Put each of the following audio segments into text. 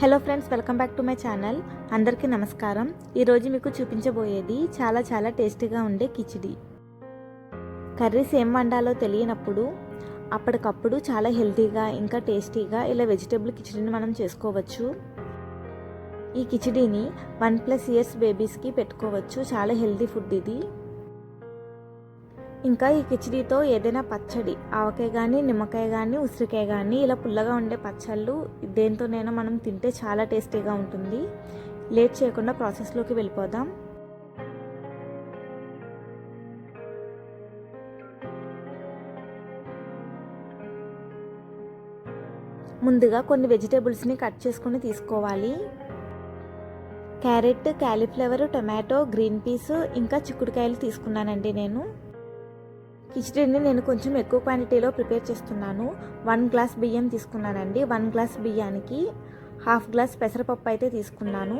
Hello friends welcome back to my channel అందరికీ నమస్కారం. ఈరోజు మీకు చూపించబోయేది చాలా చాలా టేస్టీగా ఉండే కిచిడి. కర్రీస్ ఏం వండాలో తెలియనప్పుడు అప్పటికప్పుడు చాలా హెల్తీగా ఇంకా టేస్టీగా ఇలా వెజిటేబుల్ కిచిడిని మనం చేసుకోవచ్చు. ఈ కిచిడిని వన్ ప్లస్ ఇయర్స్ బేబీస్కి పెట్టుకోవచ్చు. చాలా హెల్తీ ఫుడ్ ఇది. ఇంకా ఈ కిచిడితో ఏదైనా పచ్చడి ఆవకాయ కానీ నిమ్మకాయ కానీ ఉసిరికాయ కానీ ఇలా పుల్లగా ఉండే పచ్చళ్ళు దేంతోనైనా మనం తింటే చాలా టేస్టీగా ఉంటుంది. లేట్ చేయకుండా ప్రాసెస్లోకి వెళ్ళిపోదాం. ముందుగా కొన్ని వెజిటేబుల్స్ని కట్ చేసుకుని తీసుకోవాలి. Carrot cauliflower tomato green peas ఇంకా చిక్కుడుకాయలు తీసుకున్నానండి నేను. కిచడీని నేను కొంచెం ఎక్కువ క్వాంటిటీలో ప్రిపేర్ చేస్తున్నాను. వన్ గ్లాస్ బియ్యం తీసుకున్నానండి. వన్ గ్లాస్ బియ్యానికి హాఫ్ గ్లాస్ పెసరపప్పు అయితే తీసుకున్నాను.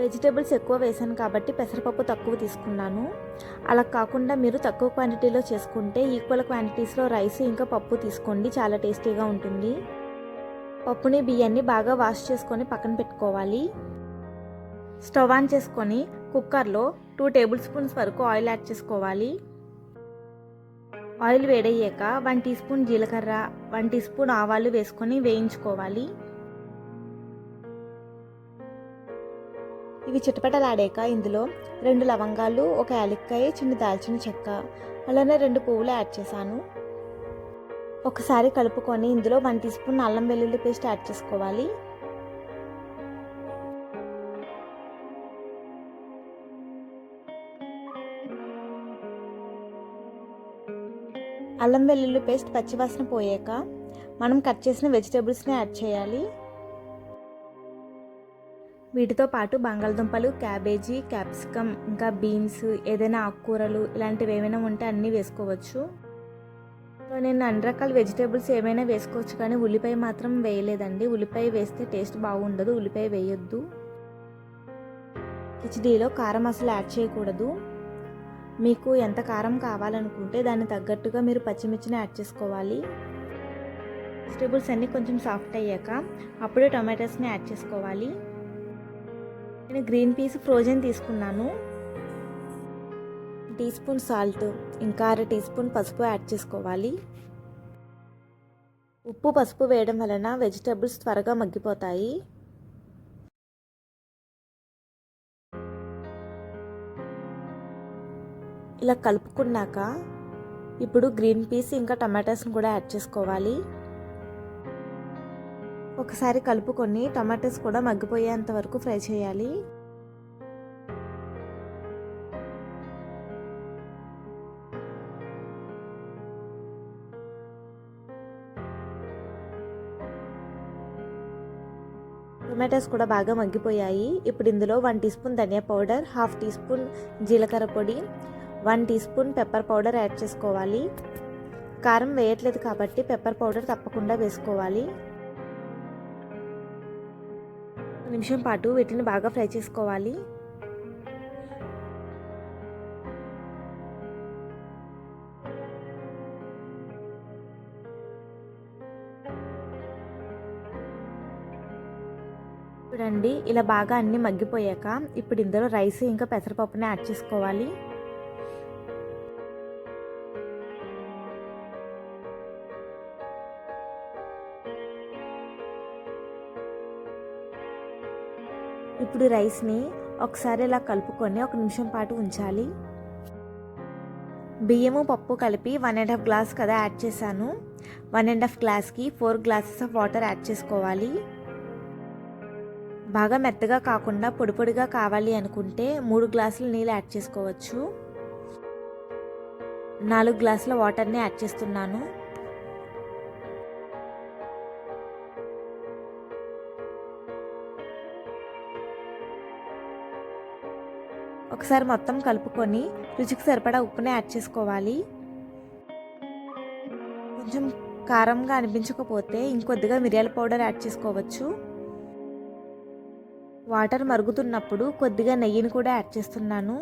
వెజిటేబుల్స్ ఎక్కువ వేసాను కాబట్టి పెసరపప్పు తక్కువ తీసుకున్నాను. అలా కాకుండా మీరు తక్కువ క్వాంటిటీలో చేసుకుంటే ఈక్వల్ క్వాంటిటీస్లో రైస్ ఇంకా పప్పు తీసుకోండి. చాలా టేస్టీగా ఉంటుంది. పప్పుని బియ్యాన్ని బాగా వాష్ చేసుకొని పక్కన పెట్టుకోవాలి. స్టవ్ ఆన్ చేసుకొని కుక్కర్లో టూ టేబుల్ స్పూన్స్ వరకు ఆయిల్ యాడ్ చేసుకోవాలి. ఆయిల్ వేడయ్యాక వన్ టీ స్పూన్ జీలకర్ర వన్ టీ స్పూన్ ఆవాలు వేసుకొని వేయించుకోవాలి. ఇవి చిటపటలాడాక ఇందులో రెండు లవంగాలు ఒక యాలక్కాయ చిన్న దాల్చిన చెక్క అలానే రెండు పువ్వులు యాడ్ చేశాను. ఒకసారి కలుపుకొని ఇందులో వన్ టీ స్పూన్ అల్లం వెల్లుల్లి పేస్ట్ యాడ్ చేసుకోవాలి. అల్లం వెల్లుల్లి పేస్ట్ పచ్చివాసన పోయాక మనం కట్ చేసిన వెజిటేబుల్స్ని యాడ్ చేయాలి. వీటితో పాటు బంగాళదుంపలు క్యాబేజీ క్యాప్సికమ్ ఇంకా బీన్స్ ఏదైనా ఆకుకూరలు ఇలాంటివి ఏమైనా ఉంటే అన్నీ వేసుకోవచ్చు. నేను అన్ని రకాల వెజిటేబుల్స్ ఏమైనా వేసుకోవచ్చు కానీ ఉల్లిపాయ మాత్రం వేయలేదండి. ఉల్లిపాయ వేస్తే టేస్ట్ బాగుండదు ఉల్లిపాయ వేయొద్దు. కిచడీలో కారం అసలు యాడ్ చేయకూడదు. మీకు ఎంత కారం కావాలనుకుంటే దాన్ని తగ్గట్టుగా మీరు పచ్చిమిర్చిని యాడ్ చేసుకోవాలి. వెజిటేబుల్స్ అన్నీ కొంచెం సాఫ్ట్ అయ్యాక అప్పుడే టొమాటోస్ని యాడ్ చేసుకోవాలి. నేను గ్రీన్ పీస్ ఫ్రోజన్ తీసుకున్నాను. టీ స్పూన్ సాల్ట్ ఇంకా అర టీ స్పూన్ పసుపు యాడ్ చేసుకోవాలి. ఉప్పు పసుపు వేయడం వలన వెజిటేబుల్స్ త్వరగా మగ్గిపోతాయి. ఇలా కలుపుకున్నాక ఇప్పుడు గ్రీన్ పీస్ ఇంకా టమాటాస్ని కూడా యాడ్ చేసుకోవాలి. ఒకసారి కలుపుకొని టమాటాస్ కూడా మగ్గిపోయేంత వరకు ఫ్రై చేయాలి. టొమాటోస్ కూడా బాగా మగ్గిపోయాయి. ఇప్పుడు ఇందులో వన్ టీ స్పూన్ ధనియా పౌడర్ హాఫ్ టీ స్పూన్ జీలకర్ర పొడి one teaspoon pepper powder add చేసుకోవాలి. కారం వేయట్లేదు కాబట్టి పెప్పర్ పౌడర్ తప్పకుండా వేసుకోవాలి. నిమిషం పాటు వీటిని బాగా ఫ్రై చేసుకోవాలి. చూడండి ఇలా బాగా అన్నీ మగ్గిపోయాక ఇప్పుడు ఇందులో రైస్ ఇంకా పెసరపప్పుని యాడ్ చేసుకోవాలి. ఇప్పుడు రైస్ని ఒకసారి ఇలా కలుపుకొని ఒక నిమిషం పాటు ఉంచాలి. బియ్యము పప్పు కలిపి వన్ అండ్ హాఫ్ గ్లాస్ కదా యాడ్ చేశాను. వన్ అండ్ హాఫ్ గ్లాస్కి four glasses of water add చేసుకోవాలి. బాగా మెత్తగా కాకుండా పొడి పొడిగా కావాలి అనుకుంటే మూడు గ్లాసులు నీళ్ళు యాడ్ చేసుకోవచ్చు. నాలుగు గ్లాసుల వాటర్ని యాడ్ చేస్తున్నాను. ఒకసారి మొత్తం కలుపుకొని రుచికి సరిపడా ఉప్పుని యాడ్ చేసుకోవాలి. కొంచెం కారంగా అనిపించకపోతే ఇంకొద్దిగా మిరియాల పౌడర్ యాడ్ చేసుకోవచ్చు. వాటర్ మరుగుతున్నప్పుడు కొద్దిగా నెయ్యిని కూడా యాడ్ చేస్తున్నాను.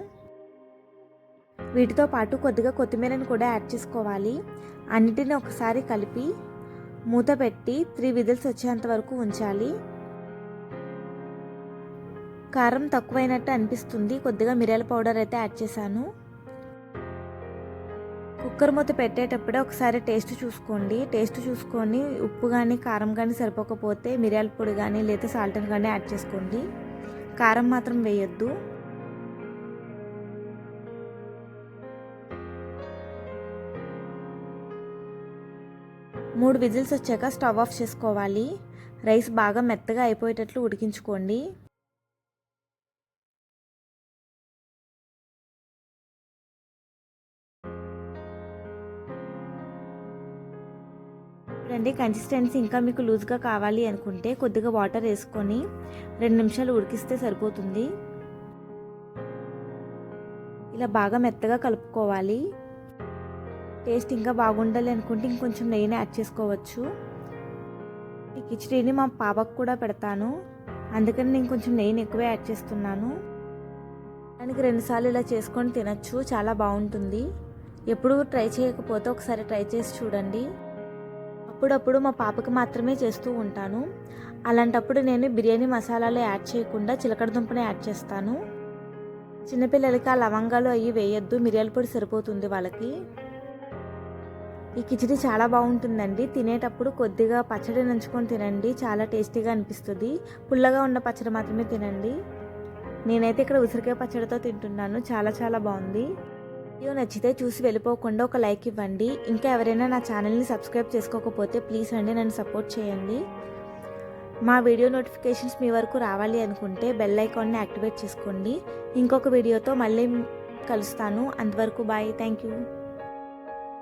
వీటితో పాటు కొద్దిగా కొత్తిమీరని కూడా యాడ్ చేసుకోవాలి. అన్నిటిని ఒకసారి కలిపి మూత పెట్టి త్రీ విజిల్స్ వచ్చేంత వరకు ఉంచాలి. కారం తక్కువైనట్టు అనిపిస్తుంది. కొద్దిగా మిరియాల పౌడర్ అయితే యాడ్ చేశాను. కుక్కర్ మూత పెట్టేటప్పుడే ఒకసారి టేస్ట్ చూసుకోండి. టేస్ట్ చూసుకొని ఉప్పు కానీ కారం కానీ సరిపోకపోతే మిరియాల పొడి కానీ లేదా సాల్ట్ కానీ యాడ్ చేసుకోండి. కారం మాత్రం వేయొద్దు. మూడు విజిల్స్ వచ్చాక స్టవ్ ఆఫ్ చేసుకోవాలి. రైస్ బాగా మెత్తగా అయిపోయేటట్లు ఉడికించుకోండి. చూడండి కన్సిస్టెన్సీ ఇంకా మీకు లూజ్గా కావాలి అనుకుంటే కొద్దిగా వాటర్ వేసుకొని రెండు నిమిషాలు ఉడికిస్తే సరిపోతుంది. ఇలా బాగా మెత్తగా కలుపుకోవాలి. టేస్ట్ ఇంకా బాగుండాలి అనుకుంటే ఇంకొంచెం నెయ్యిని యాడ్ చేసుకోవచ్చు. ఈ కిచడీని మా పాపకు కూడా పెడతాను. అందుకని నేను కొంచెం నెయ్యిని ఎక్కువే యాడ్ చేస్తున్నాను. దానికి రెండుసార్లు ఇలా చేసుకొని తినచ్చు చాలా బాగుంటుంది. ఎప్పుడు ట్రై చేయకపోతే ఒకసారి ట్రై చేసి చూడండి. అప్పుడప్పుడు మా పాపకి మాత్రమే చేస్తూ ఉంటాను. అలాంటప్పుడు నేను బిర్యానీ మసాలాలు యాడ్ చేయకుండా చిలకడ దుంపని యాడ్ చేస్తాను. చిన్నపిల్లలకి ఆ లవంగాలు అవి వేయొద్దు మిరియాల పొడి సరిపోతుంది వాళ్ళకి. ఈ కిచిడి చాలా బాగుంటుందండి. తినేటప్పుడు కొద్దిగా పచ్చడి నంచుకొని తినండి. చాలా టేస్టీగా అనిపిస్తుంది. పుల్లగా ఉన్న పచ్చడి మాత్రమే తినండి. నేనైతే ఇక్కడ ఉసిరికాయ పచ్చడితో తింటున్నాను. చాలా చాలా బాగుంది. వీడియో నచ్చితే చూసి వెళ్ళిపోకుండా ఒక లైక్ ఇవ్వండి. ఇంకా ఎవరైనా నా ఛానల్ని సబ్స్క్రైబ్ చేసుకోకపోతే ప్లీజ్ అండి నన్ను సపోర్ట్ చేయండి. మా వీడియో నోటిఫికేషన్స్ మీ వరకు రావాలి అనుకుంటే బెల్ ఐకాన్ని యాక్టివేట్ చేసుకోండి. ఇంకొక వీడియోతో మళ్ళీ కలుస్తాను. అంతవరకు బాయ్. Thank you.